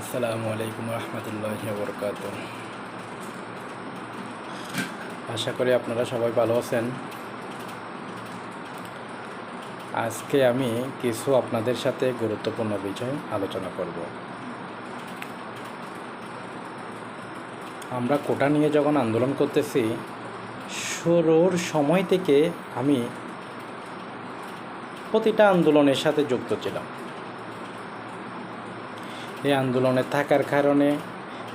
আসসালামু আলাইকুম রহমতুল্লাহ বরকাত আশা করি আপনারা সবাই ভালো আছেন। আজকে আমি কিছু আপনাদের সাথে গুরুত্বপূর্ণ বিষয় আলোচনা করব। আমরা কোটা নিয়ে যখন আন্দোলন করতেছি, শুরুর সময় থেকে আমি প্রতিটা আন্দোলনের সাথে যুক্ত ছিলাম। এই আন্দোলনে থাকার কারণে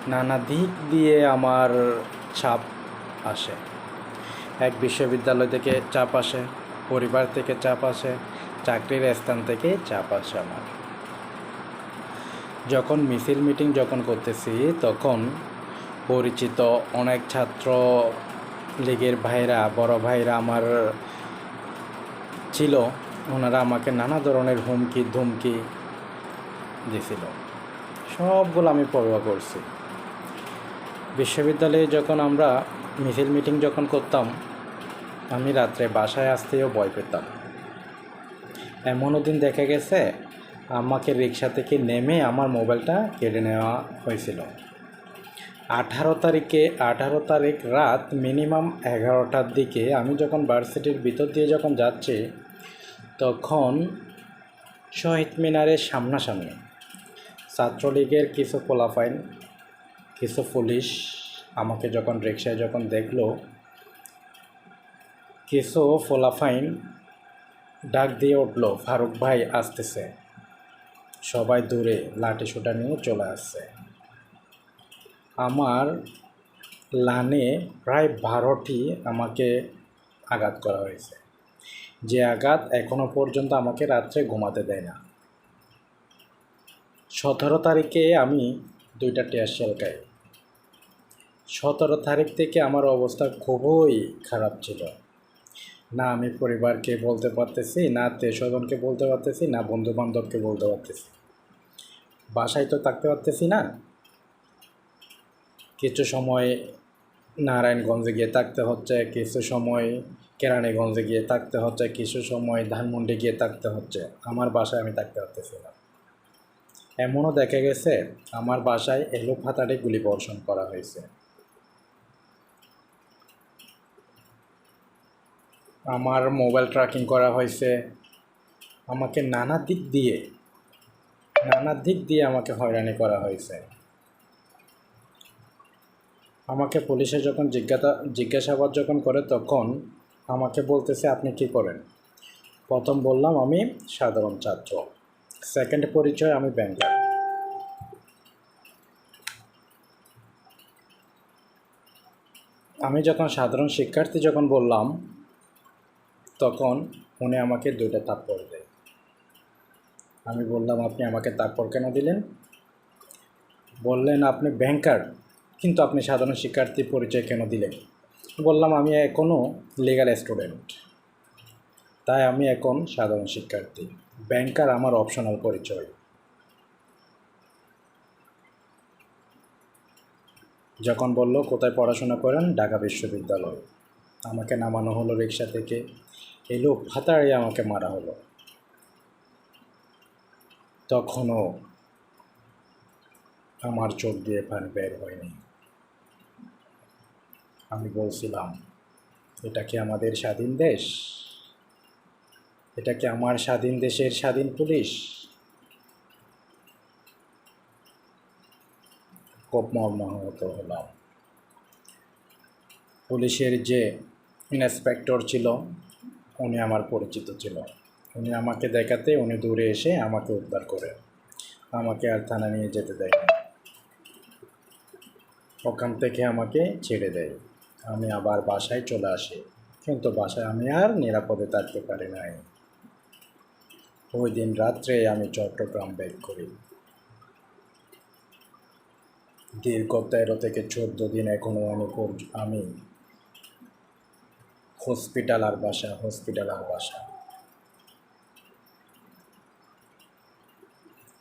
নানা দিক দিয়ে আমার চাপ আসে। এক বিশ্ববিদ্যালয় থেকে চাপ আসে, পরিবার থেকে চাপ আসে, চাকরির স্থান থেকে চাপ আসে আমার। যখন মিছিল মিটিং যখন করতেছি, তখন পরিচিত অনেক ছাত্র লীগের ভাইরা বড় ভাইরা আমার ছিল। ওনারা আমাকে নানা ধরনের হুমকি, ধুমকি দিছিল। সবগুলো আমি পরোয়া করছি। বিশ্ববিদ্যালয়ে যখন আমরা মিছিল মিটিং যখন করতাম, আমি রাত্রে বাসায় আসতেও ভয় পেতাম। এমনও দিন দেখা গেছে, আমাকে রিক্সা থেকে নেমে আমার মোবাইলটা কেড়ে নেওয়া হয়েছিল। আঠারো তারিখে, আঠারো তারিখ রাত মিনিমাম এগারোটার দিকে আমি যখন ভার্সিটির ভিতর দিয়ে যখন যাচ্ছি, তখন শহীদ মিনারের সামনাসামনি ছাত্রলীগের কিছু পোলাফাইন কিছু পুলিশ আমাকে যখন রিক্সায় যখন দেখল, কিছু ফোলাফাইন ডাক দিয়ে উঠল, ফারুক ভাই আসতেছে। সবাই দূরে লাঠি সোটা নিয়ে চলে আসছে। আমার লানে প্রায় বারোটি আমাকে আঘাত করা হয়েছে। যে আঘাত এখনও পর্যন্ত আমাকে রাত্রে ঘুমাতে দেয় না। সতেরো তারিখে আমি দুইটা টিয়ারশেল খাই সতেরো তারিখ থেকে আমার অবস্থা খুবই খারাপ ছিল। না আমি পরিবারকে বলতে পারতেছি, না স্বজনকে বলতে পারতেছি, না বন্ধু বান্ধবকে বলতে পারতেছি। বাসায় তো থাকতে পারতেছি না। কিছু সময় নারায়ণগঞ্জে গিয়ে থাকতে হচ্ছে, কিছু সময় কেরানীগঞ্জে গিয়ে থাকতে হচ্ছে, কিছু সময় ধানমন্ডি গিয়ে থাকতে হচ্ছে। আমার বাসায় আমি থাকতে পারতেছি না। এমনও দেখা গেছে, আমার বাসায় এলো ফাতারে গুলি বর্ষণ করা হয়েছে। আমার মোবাইল ট্র্যাকিং করা হয়েছে। আমাকে নানা দিক দিয়ে, নানা দিক দিয়ে আমাকে হয়রানি করা হয়েছে। আমাকে পুলিশে যখন জিজ্ঞাসা, জিজ্ঞাসাবাদ যখন করে তখন আমাকে বলতেছে, আপনি কি করেন? প্রথম বললাম, আমি সাধারণ ছাত্র। সেকেন্ড পরিচয় আমি ব্যাংকার। আমি যখন সাধারণ শিক্ষার্থী যখন বললাম, তখন উনি আমাকে দুইটা তাপ্পর দেয়। আমি বললাম, আপনি আমাকে তাপ্পর কেন দিলেন? বললেন, আপনি ব্যাংকার, কিন্তু আপনি সাধারণ শিক্ষার্থী পরিচয় কেন দিলেন? বললাম, আমি এখনও লিগাল স্টুডেন্ট তাই আমি এখন সাধারণ শিক্ষার্থী। ব্যাংকার আমার অপশনাল পরিচয়। যখন বলল, কোথায় পড়াশোনা করেন? ঢাকা বিশ্ববিদ্যালয়। আমাকে নামানো হলো রিক্সা থেকে। এই লোক ফাতাড়ে আমাকে মারা হলো। তখনও আমার চোখ দিয়ে পানি বের হয়নি। আমি বলছিলাম, এটা কি আমাদের স্বাধীন দেশ? এটা কি আমার স্বাধীন দেশের স্বাধীন পুলিশ? খুব মর্মাহত হলাম। পুলিশের যে ইন্সপেক্টর ছিল, উনি আমার পরিচিত ছিল। উনি আমাকে দেখাতে, উনি দূরে এসে আমাকে উদ্ধার করে। আমাকে আর থানা নিয়ে যেতে দেয়। ওখান থেকে আমাকে ছেড়ে দেয়। আমি আবার বাসায় চলে আসি। কিন্তু বাসায় আমি আর নিরাপদে থাকতে পারি নাই। ওই দিন রাত্রে আমি চট্টগ্রাম ব্যাক করি। দীর্ঘ তেরো থেকে চোদ্দ দিন এখনও আমি আমি হসপিটাল আর বাসা হসপিটাল আর বাসা।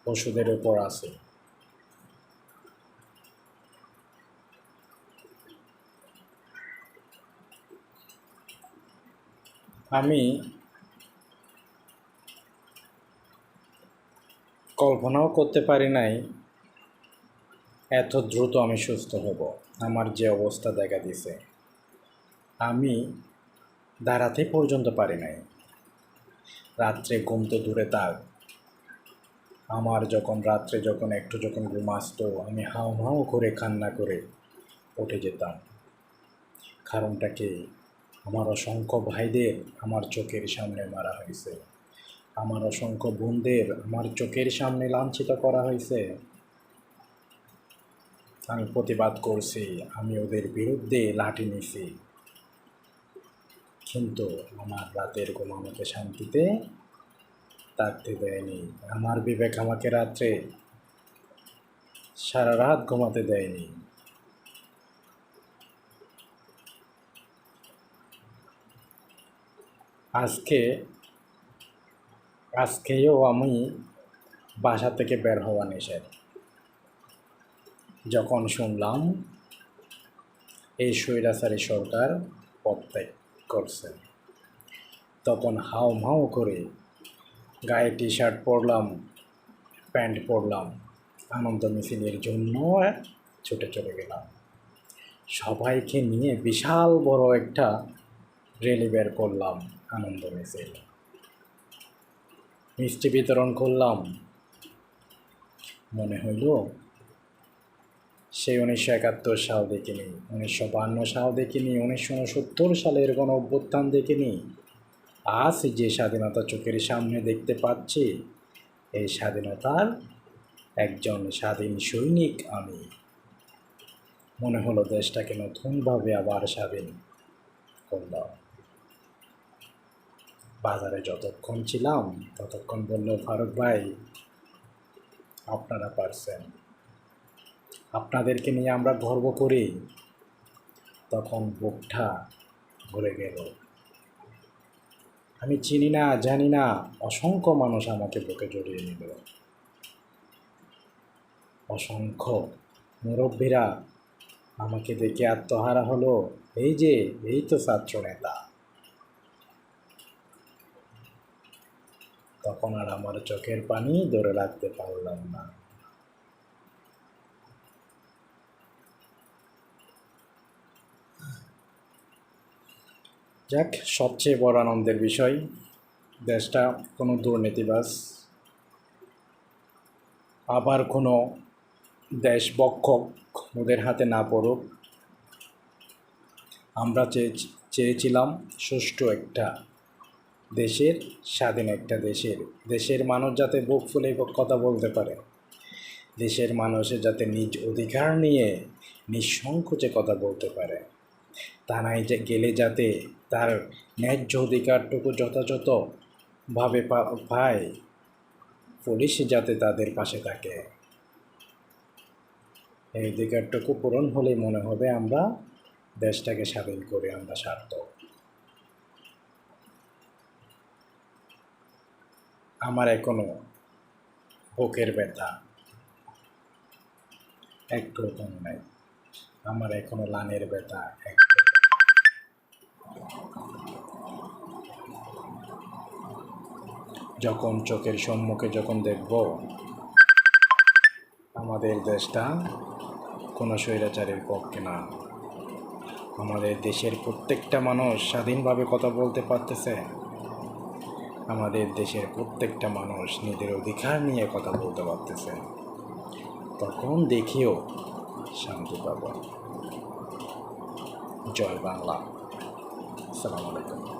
ওষুধের উপর আছে। আমি কল্পনাও করতে পারি নাই এত দ্রুত আমি সুস্থ হব। আমার যে অবস্থা দেখা দিছে, আমি দাঁড়াতে পর্যন্ত পারি নাই। রাত্রে ঘুম তো দূরে তার। আমার যখন রাত্রে যখন একটু যখন ঘুম আসতো, আমি হাউ হাউ করে কান্না করে উঠে যেতাম। কারণটা কি? আমার অসংখ্য ভাইদের আমার চোখের সামনে মারা হয়েছে। আমার অসংখ্য বোনদের আমার চোখের সামনে লাঞ্ছিত করা হয়েছে। আমি প্রতিবাদ করছি, আমি ওদের বিরুদ্ধে লাঠি নিছি। কিন্তু আমার রাতের ঘুম আমাকে শান্তিতে থাকতে দেয়নি। আমার বিবেক আমাকে রাত্রে সারা রাত ঘুমাতে দেয়নি। আজকে আজকেও আমি বাসা থেকে বের হওয়া নিষেধ। যখন শুনলাম, এই স্বৈরাচারী সরকার পদত্যাগ করছে। তখন হাউ মাউ করে গায়ে টি শার্ট পরলাম, প্যান্ট পরলাম, আনন্দ মিছিলের জন্য ছুটে চলে গেলাম। সবাইকে নিয়ে বিশাল বড় একটা রেলি বের করলাম আনন্দ মিছিল। মিষ্টি বিতরণ করলাম। মনে হইল সেই উনিশশো একাত্তর সাল দেখিনি, উনিশশো বান্ন সাল দেখিনি, উনিশশো উনসত্তর সালের কোনো অভ্যুত্থান দেখিনি। আজ যে স্বাধীনতা চোখের সামনে দেখতে পাচ্ছি, এই স্বাধীনতার একজন স্বাধীন সৈনিক আমি। মনে হলো দেশটাকে নতুনভাবে আবার স্বাধীন করলাম। বাজারে যতক্ষণ ছিলাম, ততক্ষণ বলল, ফারুক ভাই, আপনারা পারছেন। আপনাদেরকে নিয়ে আমরা গর্ব করি। তখন বুকটা ভরে গেল। আমি চিনি না, জানি না, অসংখ্য মানুষ আমাকে বুকে জড়িয়ে নিল। অসংখ্য মুরব্বীরা আমাকে দেখে আত্মহারা হলো। এই যে, এই তো ছাত্র নেতা। তখন আর আমার চোখের পানি ধরে রাখতে পারলাম না। যাক, সবচেয়ে বড় আনন্দের বিষয়, দেশটা কোনো দুর্নীতিবাস আবার কোনো দেশ দেশবক্ষক ওদের হাতে না পড়ুক। আমরা চেয়ে, চেয়েছিলাম সুষ্ঠু একটা দেশের স্বাধীন একটা দেশের দেশের মানুষ যাতে বুক ফুলে কথা বলতে পারে। দেশের মানুষের যাতে নিজ অধিকার নিয়ে নিঃসংকোচে কথা বলতে পারে। তা নাই যে গেলে যাতে তার ন্যায্য অধিকারটুকু যথাযথভাবে পায়, পুলিশ যাতে তাদের পাশে থাকে। এই অধিকারটুকু পূরণ হলে মনে হবে আমরা দেশটাকে স্বাধীন করে আমরা সার্থক। আমার এখনও বুকের ব্যথা। একটু কম নাই। আমার এখনও লানের ব্যথা একটু যখন চোখের সম্মুখে যখন দেখব, আমাদের দেশটা কোনো স্বৈরাচারের পক্ষে না। আমাদের দেশের প্রত্যেকটা মানুষ স্বাধীনভাবে কথা বলতে পারতেছে। আমাদের দেশের প্রত্যেকটা মানুষ নিজের অধিকার নিয়ে কথা বলতে পারতেছে। তখন দেখিও শান্তি পাব। জয় বাংলা। সালাম আলাইকুম।